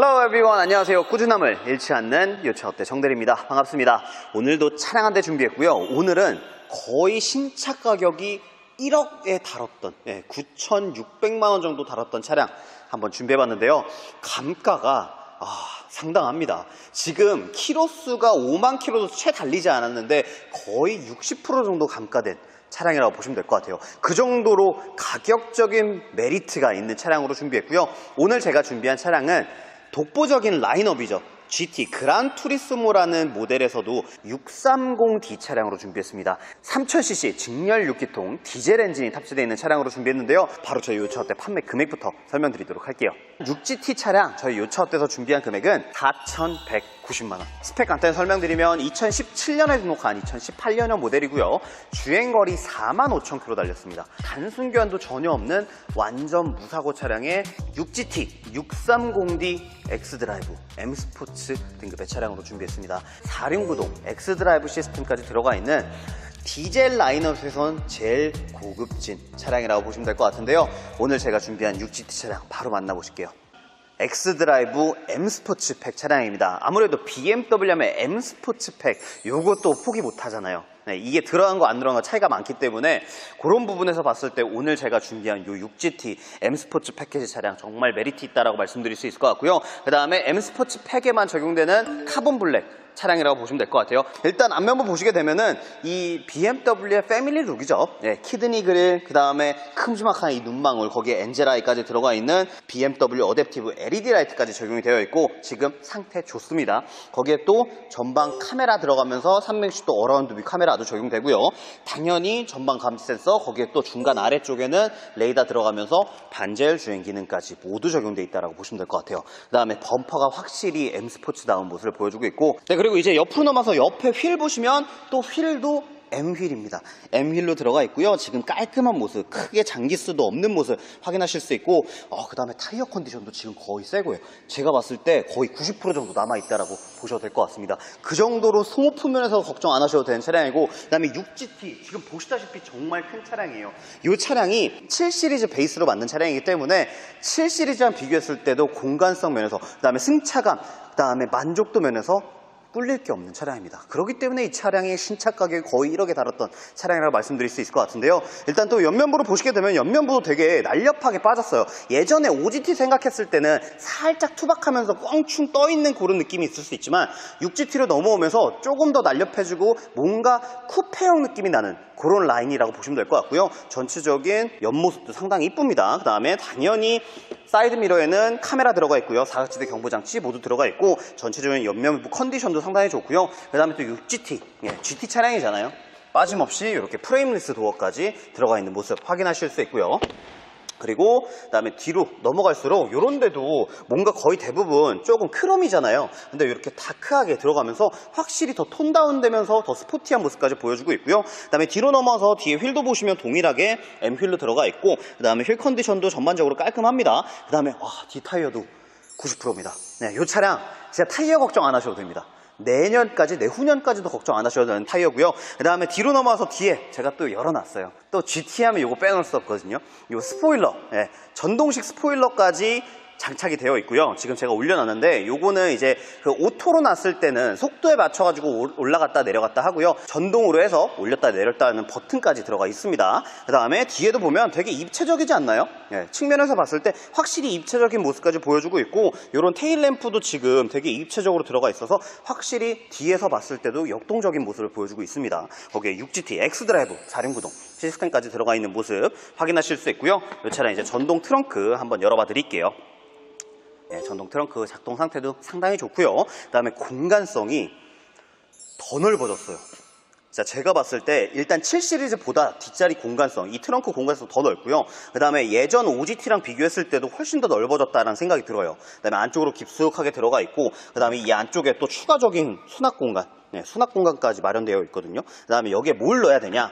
Hello everyone. 안녕하세요. 꾸준함을 잃지 않는 요차업대 정대리입니다. 반갑습니다. 오늘도 차량 한 대 준비했고요. 오늘은 거의 신차 가격이 1억에 달았던 9,600만 원 정도 달았던 차량 한번 준비해봤는데요. 감가가 아, 상당합니다. 지금 키로수가 5만 킬로도 채 달리지 않았는데 거의 60% 정도 감가된 차량이라고 보시면 될 것 같아요. 그 정도로 가격적인 메리트가 있는 차량으로 준비했고요. 오늘 제가 준비한 차량은 독보적인 라인업이죠. GT 그란 투리스모라는 모델에서도 630D 차량으로 준비했습니다. 3000cc 직렬 6기통 디젤 엔진이 탑재되어 있는 차량으로 준비했는데요. 바로 저희 요차업대 판매 금액부터 설명드리도록 할게요. 6GT 차량 저희 요차업대에서 준비한 금액은 4,190만원. 스펙 간단히 설명드리면 2017년에 등록한 2018년형 모델이고요. 주행거리 4만 5천 킬로 달렸습니다. 단순 교환도 전혀 없는 완전 무사고 차량의 6GT 630D X드라이브 M 스포츠 등급의 차량으로 준비했습니다. 4륜구동 X드라이브 시스템까지 들어가 있는 디젤 라인업에선 제일 고급진 차량이라고 보시면 될 것 같은데요. 오늘 제가 준비한 6GT 차량 바로 만나보실게요. 엑스드라이브 M 스포츠 팩 차량입니다. 아무래도 BMW 하면 M 스포츠 팩 요것도 포기 못 하잖아요. 네, 이게 들어간 거 안 들어간 거 차이가 많기 때문에 그런 부분에서 봤을 때 오늘 제가 준비한 요 6GT M 스포츠 패키지 차량 정말 메리트 있다라고 말씀드릴 수 있을 것 같고요. 그 다음에 M 스포츠 팩에만 적용되는 카본 블랙 차량이라고 보시면 될 것 같아요. 일단 앞면부 보시게 되면은 이 BMW의 패밀리 룩이죠. 예, 키드니 그릴, 그 다음에 큼지막한 이 눈망울, 거기에 엔젤아이까지 들어가 있는 BMW 어댑티브 LED 라이트까지 적용이 되어 있고 지금 상태 좋습니다. 거기에 또 전방 카메라 들어가면서 360도 어라운드 뷰 카메라도 적용되고요. 당연히 전방 감지 센서, 거기에 또 중간 아래쪽에는 레이더 들어가면서 반제열 주행 기능까지 모두 적용돼 있다라고 보시면 될 것 같아요. 그 다음에 범퍼가 확실히 M 스포츠다운 모습을 보여주고 있고 네, 그리고 이제 옆으로 넘어서 옆에 휠 보시면 또 휠도 M휠입니다. M휠로 들어가 있고요. 지금 깔끔한 모습, 크게 장기수도 없는 모습 확인하실 수 있고 어, 그 다음에 타이어 컨디션도 지금 거의 새고요. 제가 봤을 때 거의 90% 정도 남아있다라고 보셔도 될 것 같습니다. 그 정도로 스모프 면에서 걱정 안 하셔도 되는 차량이고 그 다음에 6GT 지금 보시다시피 정말 큰 차량이에요. 이 차량이 7시리즈 베이스로 만든 차량이기 때문에 7시리즈랑 비교했을 때도 공간성 면에서 그 다음에 승차감, 그 다음에 만족도 면에서 꿀릴 게 없는 차량입니다. 그렇기 때문에 이 차량의 신차 가격이 거의 1억에 달았던 차량이라고 말씀드릴 수 있을 것 같은데요. 일단 또 옆면부로 보시게 되면 옆면부도 되게 날렵하게 빠졌어요. 예전에 OGT 생각했을 때는 살짝 투박하면서 꽝충 떠있는 그런 느낌이 있을 수 있지만 6GT로 넘어오면서 조금 더 날렵해지고 뭔가 쿠페형 느낌이 나는 그런 라인이라고 보시면 될 것 같고요. 전체적인 옆모습도 상당히 이쁩니다. 그 다음에 당연히 사이드 미러에는 카메라 들어가 있고요. 사각지대 경보장치 모두 들어가 있고 전체적인 옆면부 컨디션도 상당히 좋고요. 그 다음에 또 6GT, 예, GT 차량이잖아요. 빠짐없이 이렇게 프레임리스 도어까지 들어가 있는 모습 확인하실 수 있고요. 그리고 그다음에 뒤로 넘어갈수록 이런 데도 뭔가 거의 대부분 조금 크롬이잖아요. 근데 이렇게 다크하게 들어가면서 확실히 더 톤 다운되면서 더 스포티한 모습까지 보여주고 있고요. 그다음에 뒤로 넘어서 뒤에 휠도 보시면 동일하게 M 휠로 들어가 있고 그다음에 휠 컨디션도 전반적으로 깔끔합니다. 그다음에 와, 뒤 타이어도 90%입니다. 네, 이 차량 진짜 타이어 걱정 안 하셔도 됩니다. 내년까지, 내후년까지도 걱정 안 하셔도 되는 타이어고요. 그 다음에 뒤로 넘어와서 뒤에 제가 또 열어놨어요. 또 GT 하면 이거 빼놓을 수 없거든요. 이 스포일러, 예, 전동식 스포일러까지 장착이 되어 있고요. 지금 제가 올려놨는데 요거는 이제 그 오토로 놨을 때는 속도에 맞춰가지고 올라갔다 내려갔다 하고요. 전동으로 해서 올렸다 내렸다 하는 버튼까지 들어가 있습니다. 그 다음에 뒤에도 보면 되게 입체적이지 않나요? 예, 측면에서 봤을 때 확실히 입체적인 모습까지 보여주고 있고 요런 테일 램프도 지금 되게 입체적으로 들어가 있어서 확실히 뒤에서 봤을 때도 역동적인 모습을 보여주고 있습니다. 거기에 6GT X드라이브 4륜구동 시스템까지 들어가 있는 모습 확인하실 수 있고요. 이 차량 이제 전동 트렁크 한번 열어봐 드릴게요. 예, 전동 트렁크 작동 상태도 상당히 좋고요. 그다음에 공간성이 더 넓어졌어요. 자, 제가 봤을 때 일단 7 시리즈보다 뒷자리 공간성, 이 트렁크 공간성 더 넓고요. 그 다음에 예전 OGT랑 비교했을 때도 훨씬 더 넓어졌다는 생각이 들어요. 그 다음에 안쪽으로 깊숙하게 들어가 있고, 그 다음에 이 안쪽에 또 추가적인 수납 공간, 네, 수납 공간까지 마련되어 있거든요. 그 다음에 여기에 뭘 넣어야 되냐?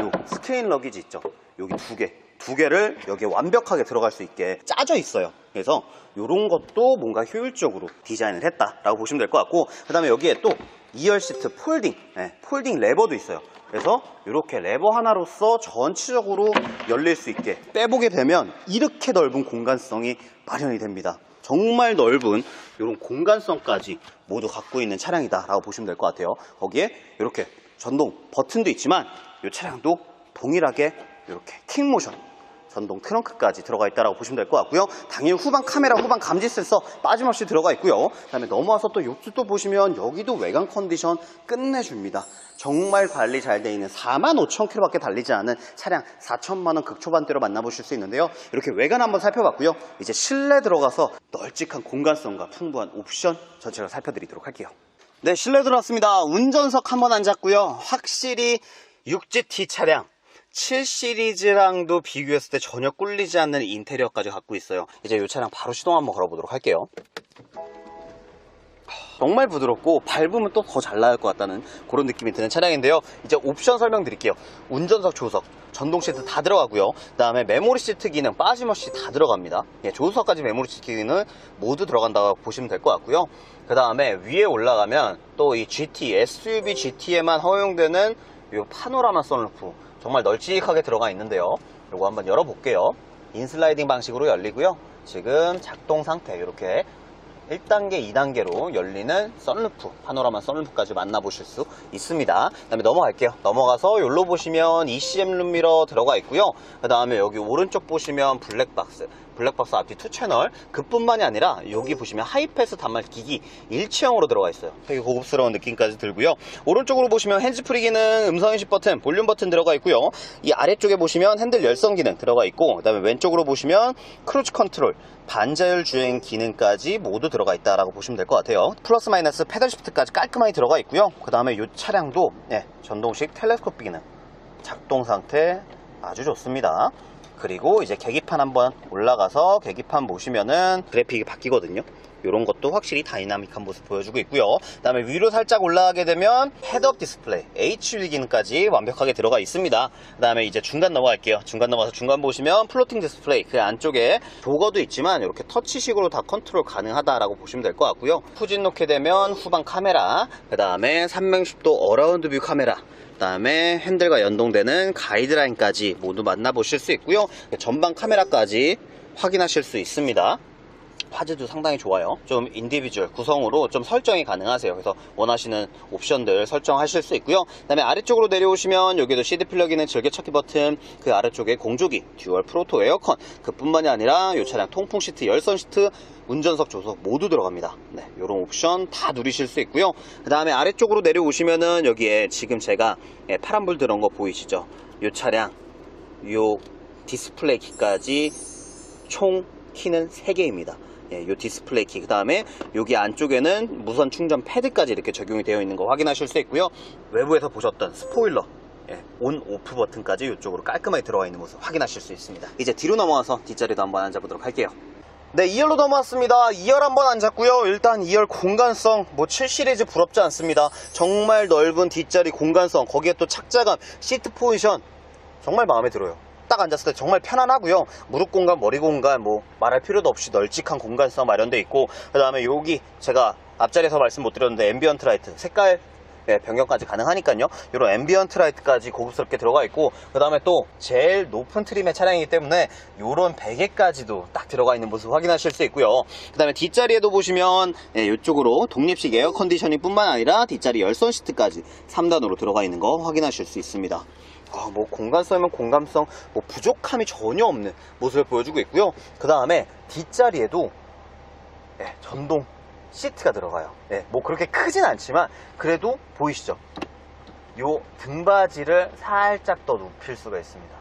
요 스크린 러기지 있죠? 여기 두 개. 두 개를 여기에 완벽하게 들어갈 수 있게 짜져 있어요. 그래서 이런 것도 뭔가 효율적으로 디자인을 했다라고 보시면 될 것 같고 그 다음에 여기에 또 2열 시트 폴딩, 네, 폴딩 레버도 있어요. 그래서 이렇게 레버 하나로서 전체적으로 열릴 수 있게 빼보게 되면 이렇게 넓은 공간성이 마련이 됩니다. 정말 넓은 이런 공간성까지 모두 갖고 있는 차량이다 라고 보시면 될 것 같아요. 거기에 이렇게 전동 버튼도 있지만 이 차량도 동일하게 이렇게 킥모션 전동 트렁크까지 들어가 있다고 보시면 될 것 같고요. 당연히 후방 카메라, 후방 감지 센서 빠짐없이 들어가 있고요. 그다음에 넘어와서 또 요트도 보시면 여기도 외관 컨디션 끝내줍니다. 정말 관리 잘 돼 있는 4만 5천 킬로밖에 달리지 않은 차량 4천만 원 극초반대로 만나보실 수 있는데요. 이렇게 외관 한번 살펴봤고요. 이제 실내 들어가서 널찍한 공간성과 풍부한 옵션 전체를 살펴드리도록 할게요. 네, 실내 들어왔습니다. 운전석 한번 앉았고요. 확실히 6GT 차량 7 시리즈랑도 비교했을 때 전혀 꿀리지 않는 인테리어까지 갖고 있어요. 이제 이 차량 바로 시동 한번 걸어보도록 할게요. 정말 부드럽고 밟으면 또 더 잘 나갈 것 같다는 그런 느낌이 드는 차량인데요. 이제 옵션 설명드릴게요. 운전석 조석, 전동 시트 다 들어가고요. 그 다음에 메모리 시트 기능 빠짐없이 다 들어갑니다. 예, 조수석까지 메모리 시트 기능 모두 들어간다고 보시면 될 것 같고요. 그 다음에 위에 올라가면 또 이 GT, SUV GT에만 허용되는 이 파노라마 선루프 정말 널찍하게 들어가 있는데요. 이거 한번 열어볼게요. 인슬라이딩 방식으로 열리고요. 지금 작동 상태 이렇게 1단계, 2단계로 열리는 썬루프, 파노라마 썬루프까지 만나보실 수 있습니다. 그 다음에 넘어갈게요. 넘어가서 여기로 보시면 ECM 룸미러 들어가 있고요. 그 다음에 여기 오른쪽 보시면 블랙박스, 블랙박스 앞뒤 투 채널 그뿐만이 아니라 여기 보시면 하이패스 단말 기기 일체형으로 들어가 있어요. 되게 고급스러운 느낌까지 들고요. 오른쪽으로 보시면 핸즈프리 기능, 음성 인식 버튼, 볼륨 버튼 들어가 있고요. 이 아래쪽에 보시면 핸들 열선 기능 들어가 있고 그 다음에 왼쪽으로 보시면 크루즈 컨트롤, 반자율 주행 기능까지 모두 들어가 있다라고 보시면 될 것 같아요. 플러스 마이너스 페달 시프트까지 깔끔하게 들어가 있고요. 그 다음에 이 차량도 네, 전동식 텔레스코피 기능 작동 상태 아주 좋습니다. 그리고 이제 계기판 한번 올라가서 계기판 보시면은 그래픽이 바뀌거든요. 이런 것도 확실히 다이나믹한 모습 보여주고 있고요. 그 다음에 위로 살짝 올라가게 되면 헤드업 디스플레이, HUD 기능까지 완벽하게 들어가 있습니다. 그 다음에 이제 중간 넘어갈게요. 중간 넘어가서 중간 보시면 플로팅 디스플레이, 그 안쪽에 조거도 있지만 이렇게 터치식으로 다 컨트롤 가능하다라고 보시면 될 것 같고요. 후진 놓게 되면 후방 카메라, 그 다음에 360도 어라운드 뷰 카메라, 그다음에 핸들과 연동되는 가이드라인까지 모두 만나보실 수 있고요. 전방 카메라까지 확인하실 수 있습니다. 화질도 상당히 좋아요. 좀 인디비주얼 구성으로 좀 설정이 가능하세요. 그래서 원하시는 옵션들 설정하실 수 있고요. 그 다음에 아래쪽으로 내려오시면 여기도 CD 플러그인의 즐겨찾기 버튼, 그 아래쪽에 공조기, 듀얼 프로토 에어컨, 그뿐만이 아니라 이 차량 통풍 시트, 열선 시트, 운전석 조석 모두 들어갑니다. 네, 이런 옵션 다 누리실 수 있고요. 그 다음에 아래쪽으로 내려오시면은 여기에 지금 제가 예, 파란불 들어온 거 보이시죠? 이 차량, 요 디스플레이 키까지 총 키는 3개입니다. 예, 요 디스플레이 키, 그 다음에 여기 안쪽에는 무선 충전 패드까지 이렇게 적용이 되어 있는 거 확인하실 수 있고요. 외부에서 보셨던 스포일러, 예, 온, 오프 버튼까지 이쪽으로 깔끔하게 들어가 있는 모습 확인하실 수 있습니다. 이제 뒤로 넘어와서 뒷자리도 한번 앉아보도록 할게요. 네, 2열로 넘어왔습니다. 2열 한번 앉았고요. 일단 2열 공간성, 뭐 7 시리즈 부럽지 않습니다. 정말 넓은 뒷자리 공간성, 거기에 또 착자감, 시트 포지션, 정말 마음에 들어요. 딱 앉았을 때 정말 편안하고요. 무릎 공간, 머리 공간 뭐 말할 필요도 없이 널찍한 공간성 마련돼 있고 그 다음에 여기 제가 앞자리에서 말씀 못 드렸는데 앰비언트 라이트 색깔 예, 변경까지 가능하니까요. 이런 앰비언트 라이트까지 고급스럽게 들어가 있고 그 다음에 또 제일 높은 트림의 차량이기 때문에 이런 베개까지도 딱 들어가 있는 모습 확인하실 수 있고요. 그 다음에 뒷자리에도 보시면 예, 이쪽으로 독립식 에어 컨디셔닝 뿐만 아니라 뒷자리 열선 시트까지 3단으로 들어가 있는 거 확인하실 수 있습니다. 아, 뭐 공간성이면 공간성, 뭐 부족함이 전혀 없는 모습을 보여주고 있고요. 그 다음에 뒷자리에도 예, 전동 시트가 들어가요. 예, 뭐 그렇게 크진 않지만 그래도 보이시죠? 요 등받이를 살짝 더 눕힐 수가 있습니다.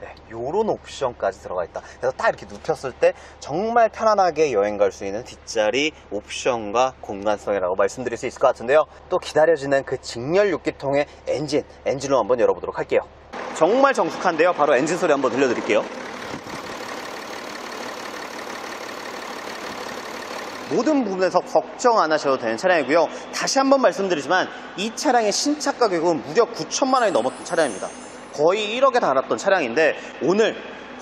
네, 요런 옵션까지 들어가 있다. 그래서 딱 이렇게 눕혔을 때 정말 편안하게 여행 갈 수 있는 뒷자리 옵션과 공간성이라고 말씀드릴 수 있을 것 같은데요. 또 기다려지는 그 직렬 6기통의 엔진, 엔진로 한번 열어보도록 할게요. 정말 정숙한데요. 바로 엔진 소리 한번 들려드릴게요. 모든 부분에서 걱정 안 하셔도 되는 차량이고요. 다시 한번 말씀드리지만 이 차량의 신차 가격은 무려 9천만 원이 넘었던 차량입니다. 거의 1억에 달았던 차량인데 오늘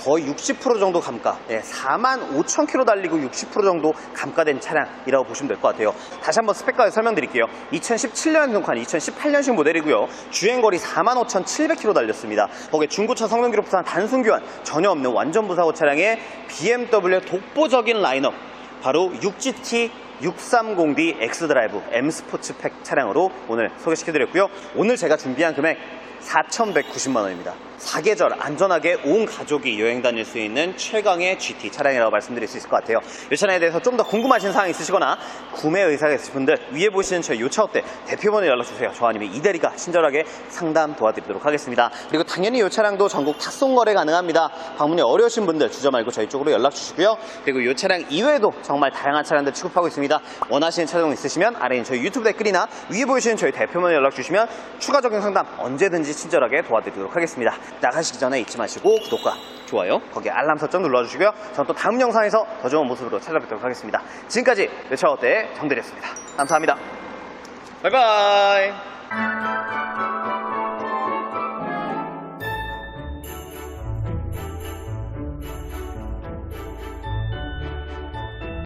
거의 60% 정도 감가, 예, 4만 5천 킬로 달리고 60% 정도 감가된 차량이라고 보시면 될 것 같아요. 다시 한번 스펙까지 설명드릴게요. 2017년 등판 2018년식 모델이고요. 주행거리 4만 5천 700킬로 달렸습니다. 거기에 중고차 성능 기록 부산 단순 교환 전혀 없는 완전 무사고 차량에 BMW 독보적인 라인업 바로 6GT 630D X드라이브 M 스포츠 팩 차량으로 오늘 소개시켜드렸고요. 오늘 제가 준비한 금액 4,190만 원입니다. 사계절 안전하게 온 가족이 여행 다닐 수 있는 최강의 GT 차량이라고 말씀드릴 수 있을 것 같아요. 이 차량에 대해서 좀 더 궁금하신 사항 있으시거나 구매 의사가 있으신 분들 위에 보시는 저희 요차 어때 대표번호 연락 주세요. 저 아니면 이 대리가 친절하게 상담 도와드리도록 하겠습니다. 그리고 당연히 이 차량도 전국 탁송 거래 가능합니다. 방문이 어려우신 분들 주저 말고 저희 쪽으로 연락 주시고요. 그리고 이 차량 이외에도 정말 다양한 차량들 취급하고 있습니다. 원하시는 차량 있으시면 아래 있는 저희 유튜브 댓글이나 위에 보이시는 저희 대표번호 연락 주시면 추가적인 상담 언제든지 친절하게 도와드리도록 하겠습니다. 나가시기 전에 잊지 마시고 구독과 좋아요 거기 알람 설정 눌러주시고요. 저는 또 다음 영상에서 더 좋은 모습으로 찾아뵙도록 하겠습니다. 지금까지 외차 어때 정들이었습니다. 감사합니다. 바이바이.